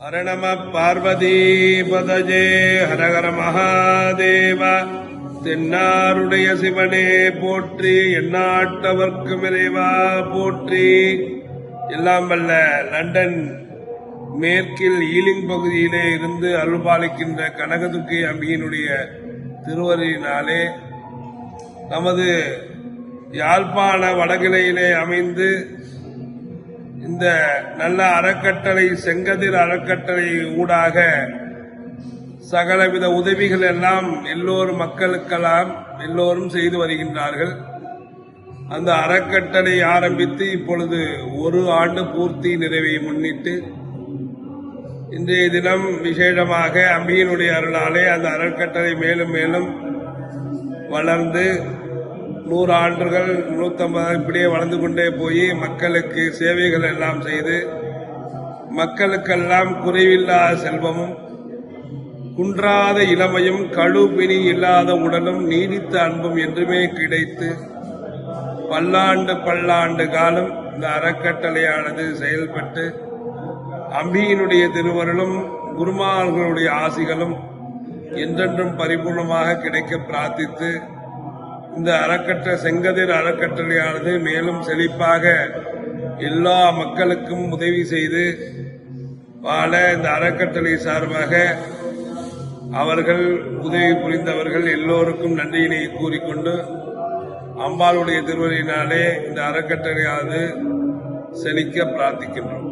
ஹரணம பார்வதீபதே ஹரஹர மகாதேவ தென்னாருடைய சிவனே போற்றி எந்நாட்டவர்க்கு இறைவா போற்றி. எல்லாம் வல்ல லண்டன் மேற்கில் ஈலிங் பகுதியிலே இருந்து அருள்பாலிக்கின்ற கனகதுக்கை அம்பியினுடைய திருவருளினாலே நமது யாழ்ப்பாண வடகிளையிலே அமைந்து இந்த நல்ல அறக்கட்டளை செங்கதிர் அறக்கட்டளை ஊடாக சகலவித உதவிகள் எல்லாம் எல்லோரும் மக்களுக்கெல்லாம் எல்லோரும் செய்து வருகின்றார்கள். அந்த அறக்கட்டளை ஆரம்பித்து இப்பொழுது ஒரு ஆண்டு பூர்த்தி நிறைவை முன்னிட்டு இன்றைய தினம் விசேஷமாக அம்பியினுடைய அருளாலே அந்த அறக்கட்டளை மேலும் மேலும் வளர்ந்து நூறு ஆண்டுகள் நூற்றம்பது இப்படியே வளர்ந்து கொண்டே போய் மக்களுக்கு சேவைகள் எல்லாம் செய்து மக்களுக்கெல்லாம் குறைவில்லாத செல்வமும் குன்றாத இளமையும் கழுபிணி இல்லாத உடலும் நீடித்த அன்பும் என்றுமே கிடைத்து பல்லாண்டு பல்லாண்டு காலம் இந்த அறக்கட்டளையானது செயல்பட்டு அம்பியினுடைய திருவருளும் குருமார்களுடைய ஆசிகளும் என்றென்றும் பரிபூர்ணமாக கிடைக்க பிரார்த்தித்து இந்த அறக்கட்ட செங்கதிர் அறக்கட்டளையானது மேலும் செழிப்பாக எல்லா மக்களுக்கும் உதவி செய்து வாழ இந்த அறக்கட்டளை சார்பாக அவர்கள் உதவி புரிந்தவர்கள் எல்லோருக்கும் நன்றியினை கூறிக்கொண்டு அம்பாளுடைய திருவழியினாலே இந்த அறக்கட்டளையானது செழிக்க பிரார்த்திக்கின்றோம்.